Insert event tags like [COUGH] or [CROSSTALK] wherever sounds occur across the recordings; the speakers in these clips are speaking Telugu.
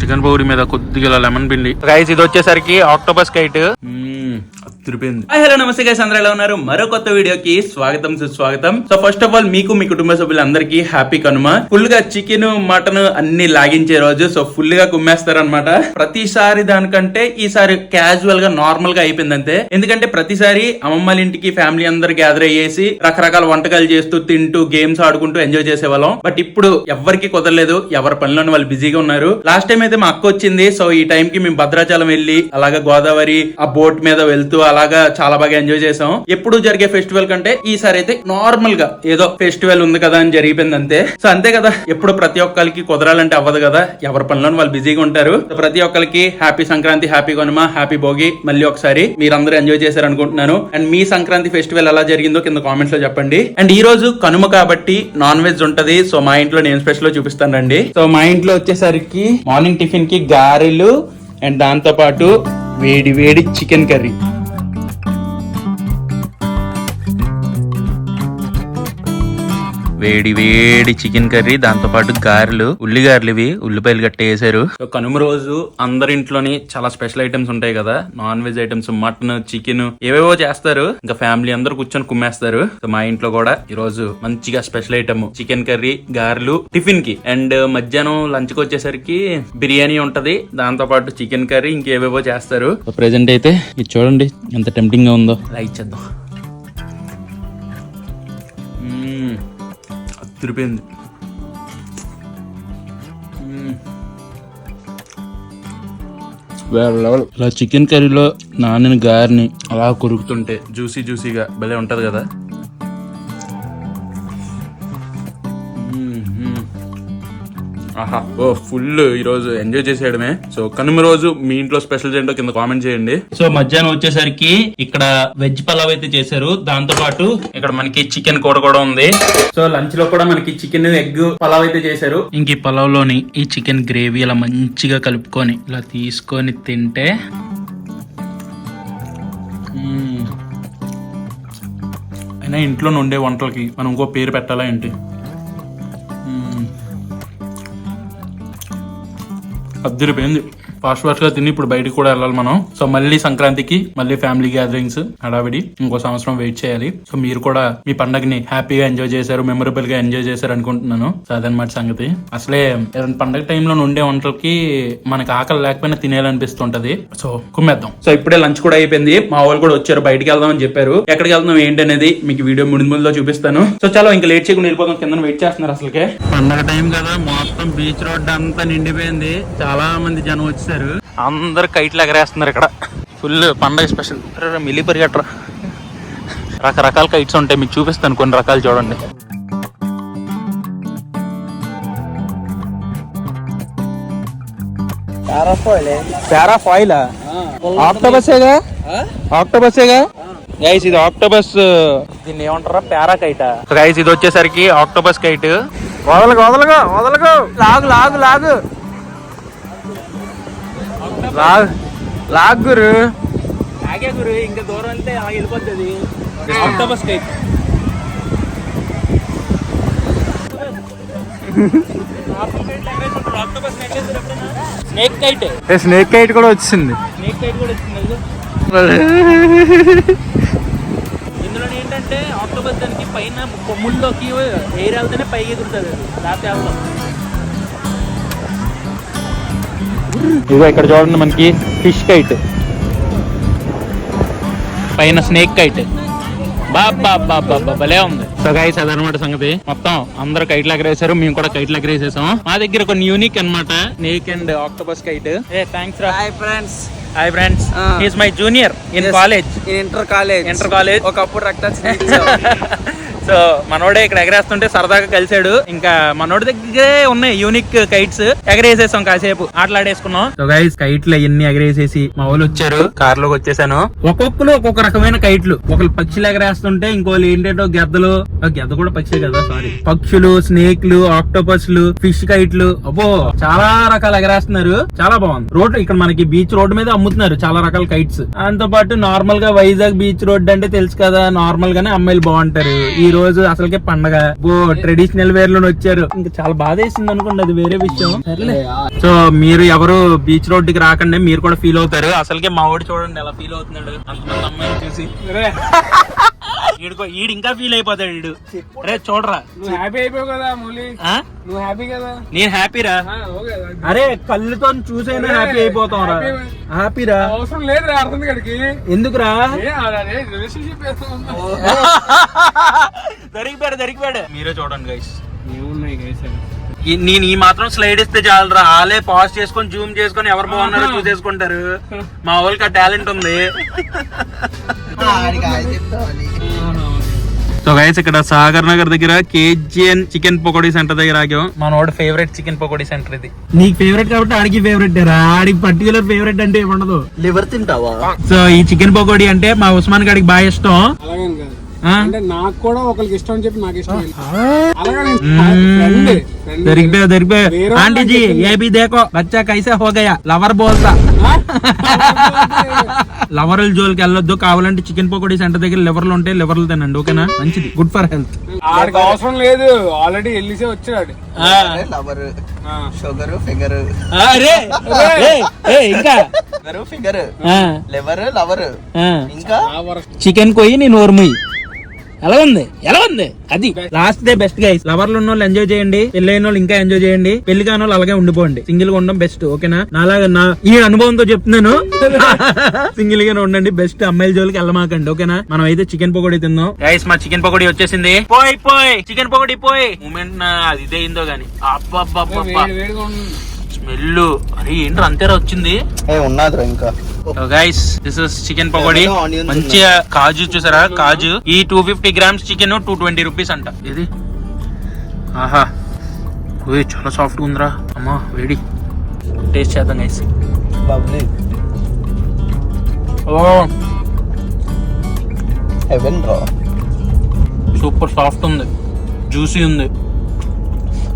చికెన్ పౌడర్ మీద కొద్దిగా లెమన్ పిండి. రైస్ ఇది వచ్చేసరికి ఆక్టోపస్ కైట్ తిరిపోయింది హలో నమస్తే గైస్ అందరూ ఎలా ఉన్నారు? మరో కొత్త వీడియోకి స్వాగతం సుస్వాగతం. సో ఫస్ట్ ఆఫ్ ఆల్ మీకు మీ కుటుంబ సభ్యులందరికీ హ్యాపీ కనుమ. ఫుల్గా చికెన్ మటన్ అన్ని లాగించే రోజు. సో ఫుల్గా కుమ్మేస్తారనమాట ప్రతిసారి దానికంటే ఈసారి క్యాజువల్గా నార్మల్గా అయిపోయింది అంతే. ఎందుకంటే ప్రతిసారి అమ్మమ్మల ఇంటికి ఫ్యామిలీ అందరు గ్యాదర్ అయ్యేసి రకరకాల వంటకాలు చేస్తూ తింటూ గేమ్స్ ఆడుకుంటూ ఎంజాయ్ చేసేవాళ్ళం. బట్ ఇప్పుడు ఎవరికి కుదరలేదు. ఎవరి పనిలోని వాళ్ళు బిజీగా ఉన్నారు. లాస్ట్ టైం అయితే మా అక్క వచ్చింది. సో ఈ టైం కి మేము భద్రాచలం వెళ్ళి అలాగా గోదావరి ఆ బోట్ మీద వెళ్తూ అలాగా చాలా బాగా ఎంజాయ్ చేసాం ఎప్పుడు జరిగే ఫెస్టివల్ కంటే ఈసారి అయితే నార్మల్గా ఏదో ఫెస్టివల్ ఉంది కదా అని జరిగిపోయింది అంతే సో అంతే కదా ఎప్పుడు ప్రతి ఒక్కరికి కుదరాలంటే అవ్వదు కదా ఎవరి పనిలోని వాళ్ళు బిజీగా ఉంటారు. ప్రతి ఒక్కరికి happy Sankranti happy Kanuma happy Bhogi మళ్ళీ ఒకసారి మీరందరూ ఎంజాయ్ చేశారు అనుకుంటున్నాను అండ్ మీ సంక్రాంతి ఫెస్టివల్ ఎలా జరిగిందో కింద కామెంట్స్లో చెప్పండి. అండ్ ఈ రోజు కనుమ కాబట్టి నాన్ వెజ్ ఉంటది. సో మా ఇంట్లో నేను స్పెషల్ చూపిస్తాను రండి. సో మా ఇంట్లో వచ్చేసరికి మార్నింగ్ టిఫిన్కి గారెలు అండ్ దాంతో పాటు వేడి వేడి చికెన్ కర్రీ వేడి వేడి చికెన్ కర్రీ దాంతో పాటు గారెలు ఉల్లి గారెలు ఇవి ఉల్లిపాయలు గట్ట వేసారు సో కనుమ రోజు అందరి ఇంట్లోని చాలా స్పెషల్ ఐటమ్స్ ఉంటాయి కదా. Non veg items mutton chicken ఏవేవో చేస్తారు. ఇంకా ఫ్యామిలీ అందరూ కూర్చొని కుమ్మేస్తారు. సో మా ఇంట్లో కూడా ఈ రోజు మంచిగా స్పెషల్ ఐటమ్ చికెన్ కర్రీ గారెలు టిఫిన్కి అండ్ మధ్యాహ్నం లంచ్కి వచ్చేసరికి బిర్యానీ ఉంటది. దాంతో పాటు చికెన్ కర్రీ ఇంకేవేవో చేస్తారు. ప్రెసెంట్ అయితే ఇది చూడండి ఎంత టెంప్టింగ్గా ఉందో. లైక్ చేద్దాం. అదిరిపోయింది మ్మ్. వేరే లెవెల్ ఇలా చికెన్ కర్రీలో నానిన గారిని అలా కొరుకుతుంటే జ్యూసీ జ్యూసీగా భలే ఉంటది కదా ఆహా. ఓ ఫుల్ ఈ రోజు ఎంజాయ్ చేసేయడమే. సో కనుమ రోజు మీ ఇంట్లో స్పెషల్ ఏంటో కింద కామెంట్ చేయండి. సో మధ్యాహ్నం వచ్చేసరికి ఇక్కడ వెజ్ పలావ్ అయితే చేశారు. దాంతో పాటు ఇక్కడ మనకి చికెన్ కూర కూడా ఉంది. సో లంచ్లో కూడా మనకి చికెన్ ఎగ్ పలావ్ అయితే చేశారు. ఇంక ఈ పలావ్లోని ఈ చికెన్ గ్రేవీ ఇలా మంచిగా కలుపుకొని ఇలా తీసుకొని తింటే. అయినా ఇంట్లో ఉండే వంటలకి మనం ఇంకో పేరు పెట్టాలా ఏంటి? అద్దరిపోయింది ఫాస్ట్ ఫాస్ట్గా తిని ఇప్పుడు బయటకు కూడా వెళ్ళాలి మనం. సో మళ్ళీ సంక్రాంతికి మళ్ళీ ఫ్యామిలీ గ్యాదరింగ్స్ హడావిడి ఇంకో సంవత్సరం వెయిట్ చేయాలి. సో మీరు కూడా మీ పండగని హ్యాపీగా ఎంజాయ్ చేశారు మెమొరబుల్గా ఎంజాయ్ చేశారు అనుకుంటున్నాను. సో అదనమాట సంగతి. అసలే పండగ టైంలో ఉండే వంటలకి మనకి ఆకలి లేకపోయినా తినేయాలనిపిస్తుంటది. సో కుమ్మేద్దాం. సో ఇప్పుడే లంచ్ కూడా అయిపోయింది. మా వాళ్ళు కూడా వచ్చారు బయటకి వెళ్దాం అని చెప్పారు. ఎక్కడికి వెళ్దాం ఏంటి అనేది మీకు వీడియో ముందు ముందులో చూపిస్తాను. సో చాలా ఇంకా లేట్ చేయకుండా వెళ్ళిపోతాం కింద వెయిట్ చేస్తున్నారు అసలుకే. పండగ టైం కదా మొత్తం బీచ్ రోడ్ అంతా నిండిపోయింది. చాలా మంది జనం వచ్చారు. అందరు కైట్లు ఎగరేస్తున్నారు ఇక్కడ. ఫుల్ పండగ స్పెషల్ మిల్లి పరిగెట్రా రకరకాల కైట్స్ ఉంటాయి మీకు చూపిస్తాను కొన్ని రకాలు చూడండి. పారాఫాయిల్? ఆక్టోబసేగా? ఆక్టోబసేగా? గైస్ ఇది ఆక్టోబస్ దీన్ని ఏమంటారా? పారా కైట్. గైస్ ఇది వచ్చేసరికి ఆక్టోబస్ కైట్. వదలగా వదలగా వదలగా లాగు లాగు లాగు. లాగ్ లాగ్ గురు. ఆగే గురు ఇంకా దూరం వెళ్తే వెళ్ళిపోతుంది octopus kite snake kite snake kite కూడా వచ్చింది. స్నేక్ కైట్ కూడా వచ్చింది ఇందులో ఏంటంటే ఆక్టోబస్ దానికి పైన కొమ్ముల్లోకి ఎయిర్ వెళ్తేనే పైకి ఎగురుతుంది అది లేకపోతే వెళ్దాం ఇదిగో ఇక్కడ చూడండి మనకి ఫిష్ కైట్. పైన స్నేక్ కైట్. భలే ఉంది. సో గైస్ అదనమాట సంగతి. మొత్తం అందరు కైట్లు ఎగరేసారు మేము కూడా కైట్లు ఎగరేసేసాం. మా దగ్గర కొన్ని యూనిక్ అన్నమాట స్నేక్ అండ్ ఆక్టోపస్ కైట్ ఏ థ్యాంక్స్ రా. Hi friends hi friends. Is my junior in. College inter college inter college ఒకప్పుడు రక్త [LAUGHS] సో మనోడే ఇక్కడ ఎగరేస్తుంటే సరదాగా కలిసాడు ఇంకా మనోడి దగ్గరే ఉన్నాయి యూనిక్ కైట్స్ ఎగరేసేసాం కాసేపు. ఆటలాడేసుకున్నాం. సో గైస్ కైట్లు అవన్నీ ఎగరేసేసి మా వాళ్ళు వచ్చారు. కార్లోకి వచ్చేసాను. ఒక్కొక్కరు ఒక్కొక్క రకమైన కైట్లు ఒకళ్ళు పక్షులు ఎగరేస్తుంటే ఇంకోళ్ళు ఏంటంటే గెద్దలు. ఆ, గెద్ద కూడా పక్షులు కదా సారీ పక్షులు స్నేక్లు ఆక్టోపస్లు ఫిష్ కైట్లు అబ్బో చాలా రకాలు ఎగరేస్తున్నారు. చాలా బాగుంది. రోడ్ ఇక్కడ మనకి బీచ్ రోడ్ మీద అమ్ముతున్నారు చాలా రకాల కైట్స్ దాంతో పాటు నార్మల్గా వైజాగ్ బీచ్ రోడ్ అంటే తెలుసు కదా నార్మల్ గానే అమ్మాయిలు బాగుంటారు. ఈ రోజు అసలుకే పండగ. ఓ ట్రెడిషనల్ వేర్లో వచ్చారు. ఇంకా చాలా బాధ వేసింది అనుకోండి అది వేరే విషయం. సో మీరు ఎవరు బీచ్ రోడ్కి రాకండి మీరు కూడా ఫీల్ అవుతారు. అసలుకే మా వాడు చూడండి ఎలా ఫీల్ అవుతున్నాడు. అంతమంది అమ్మాయిలు చూసి. ఈడుకో ఈడు ఇంకా ఫీల్ అయిపోతాడు ఈడు. రే చూడరా. నువ్వు హ్యాపీ అయిపోయావు కదా మౌలి? నువ్వు హ్యాపీ కదా? నేను హ్యాపీరా అరే కళ్ళుతో చూసైనా హ్యాపీ అయిపోతాం రా. హ్యాపీరా అవసరం లేదు అర్థం గడికి ఎందుకురా? [LAUGHS] దొరికిపోయాడు దొరికిపోయాడు. మీరే చూడండి గైస్ ఏమున్నాయి గైస్ నేను ఈ మాత్రం స్లైడ్ ఇస్తే చాలరా. ఆలే పాజ్ చేసుకొని జూమ్ చేసుకొని ఎవరు బాగున్నారో చూసేసుకుంటారు. మా వాళ్ళకి ఆ టాలెంట్ ఉంది. [LAUGHS] సో గైస్ ఇక్కడ సాగర్ నగర్ దగ్గర కేజీఎన్ చికెన్ పకోడీ సెంటర్ దగ్గర ఆగాం. మన వాడు ఫేవరెట్ చికెన్ పకోడీ సెంటర్ ఇది. నీకు ఫేవరెట్ కాబట్టి ఆడికి ఫేవరెట్ ఆడికి పర్టికులర్ ఫేవరెట్ అంటే ఏముండదు. లివర్ తింటావా? సో ఈ చికెన్ పకోడీ అంటే మా ఉస్మాన్ గాడికి బాగా ఇష్టం? అంటే నాకు కూడా ఒకరికి ఇష్టం చెప్పి నాకు ఇష్టం దొరికిపోయా దొరికిపోయా. ఆంటీజీ ఏబీ దేకో బచ్చా కైసే హోగయా లవర్ బోల్తా. [LAUGHS] లవరల్ జోల్కి వెళ్ళొద్దు కావాలంటే చికెన్ పకోడీ సెంటర్ దగ్గర లివర్లు ఉంటాయి లివర్లు తినండి ఓకేనా? మంచిది గుడ్ ఫర్ హెల్త్. ఆడికి అవసరం లేదు ఆల్రెడీ వెళ్ళిసే వచ్చాడు. Lover sugar figure. ఇంకా. ఫిగర్. Liver lover. ఇంకా? చికెన్ కొయ్యి నేను ఓర్మయ్యి ఎలా ఉంది? ఎలా ఉంది? అది. లాస్ట్ డే బెస్ట్ గైస్ లవర్లు ఉన్న వాళ్ళు ఎంజాయ్ చేయండి. పెళ్ళైన వాళ్ళు ఇంకా ఎంజాయ్ చేయండి. పెళ్ళి కాని వాళ్ళు అలాగే ఉండిపోండి. సింగిల్గా ఉండడం బెస్ట్ ఓకేనా? నాలాగా నా ఈ అనుభవంతో చెప్తున్నాను. [LAUGHS] సింగిల్ గానే ఉండండి. బెస్ట్ అమ్మాయిల జోలికి వెళ్ళమాకండి ఓకేనా? మనం అయితే చికెన్ పకోడీ తిందాం. గైస్ మా చికెన్ పకోడీ వచ్చేసింది. పోయి పోయి. చికెన్ పకోడీ పోయి. మూమెంట్ నా అది ఇదే అయిందో గానీ. అబ్బా ఉంది. స్మెల్ అరే ఏంట్రా అంతేరా వచ్చింది? ఉన్నదిరా ఇంకా. Guys this is chicken pakodi. మంచిగా కాజు చూసారా? కాజు. ఈ two fifty grams chicken two twenty rupees అంట. ఇది ఆహా. ఓయ్ చాలా సాఫ్ట్ ఉందిరా. అమ్మా వేడి. టేస్ట్ చేద్దాం గైస్ లవ్లీ ఓ. హెవెన్ రా. సూపర్ సాఫ్ట్ ఉంది. జ్యూసీ ఉంది.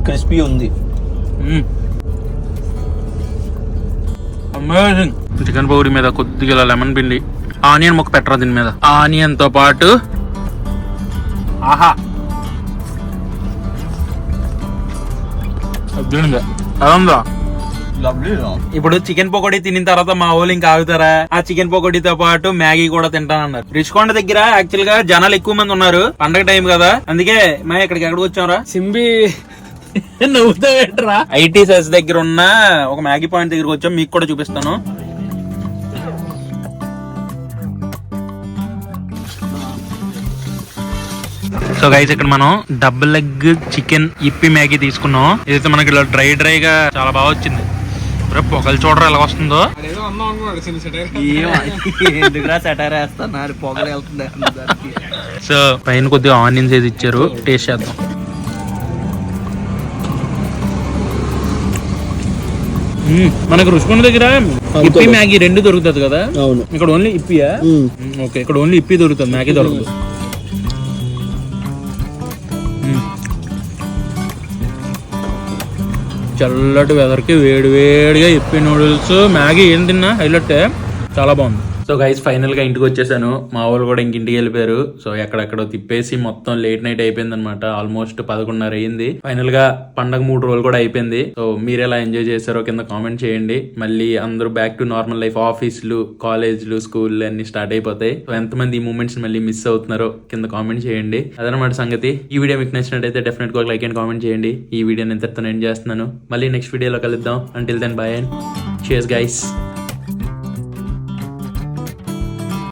క్రిస్పీ ఉంది. అమేజింగ్. చికెన్ పౌడీ మీద కొద్దిగా లెమన్ పిండి ఆనియన్ ముక్క పెట్టరా దీని మీద. ఆనియన్తో పాటు ఆహా. అదందా? రా. ఇప్పుడు చికెన్ పకోడీ తినిన తర్వాత మా వాళ్ళు ఇంకా ఆగుతారా? ఆ చికెన్ పకోడీతో పాటు మ్యాగీ కూడా తింటానన్నారు. రిచ్కొండ దగ్గర యాక్చువల్గా జనాలు ఎక్కువ మంది ఉన్నారు. పండగ టైం కదా. అందుకే మా ఇక్కడికి ఎక్కడికి వచ్చాంరా? సింబి నవ్వుతావేంట్రా? ఐటీ సెస్ దగ్గర ఉన్న ఒక మ్యాగీ పాయింట్ దగ్గరకు వచ్చాం మీకు కూడా చూపిస్తాను. సో గైస్ ఇక్కడ మనం double leg chicken Yippee Maggi తీసుకున్నాం. ఇదైతే మనకి ఇలా డ్రై డ్రై గా చాలా బాగా వచ్చింది. రేపు పొగలు చూడరా ఎలా వస్తుందో? సో పైన కొద్దిగా ఆనియన్స్ ఏది ఇచ్చారు. టేస్ట్ చేద్దాం. మనకు రుచికొండ దగ్గర ఇప్పి మ్యాగీ రెండు దొరుకుతుంది కదా? అవును. ఇక్కడ ఓన్లీ ఇప్పియా? ఓకే. ఇక్కడ ఓన్లీ ఇప్పి దొరుకుతుంది మ్యాగీ దొరకదు. చల్లటి వెదర్కి వేడి వేడిగా ఇప్పి నూడిల్స్ మ్యాగీ ఏం తిన్నా? హైలైట్ చాలా బాగుంది. సో గైస్ ఫైనల్గా ఇంటికి వచ్చేసాను. మా వాళ్ళు కూడా ఇంక ఇంటికి వెళ్ళిపోయారు. సో ఎక్కడెక్కడో తిప్పేసి మొత్తం లేట్ నైట్ అయిపోయింది అనమాట ఆల్మోస్ట్ పదకొండున్నర అయింది. ఫైనల్గా పండగ మూడు రోజులు కూడా అయిపోయింది. సో మీరు ఎలా ఎంజాయ్ చేశారో కింద కామెంట్ చేయండి. మళ్ళీ అందరూ బ్యాక్ టు నార్మల్ లైఫ్ ఆఫీసులు కాలేజ్లు స్కూల్ అన్ని స్టార్ట్ అయిపోతాయి. సో ఎంతమంది ఈ మూమెంట్స్ మళ్ళీ మిస్ అవుతున్నారో కింద కామెంట్ చేయండి. అదనమాట సంగతి. ఈ వీడియో మీకు నచ్చినట్టయితే డెఫినెట్గా లైక్ అండ్ కామెంట్ చేయండి. ఈ వీడియో నేను ఎంతటితో ఎండ్ చేస్తున్నాను. మళ్ళీ నెక్స్ట్ వీడియోలో కలుద్దాం. Until then bye and chase guys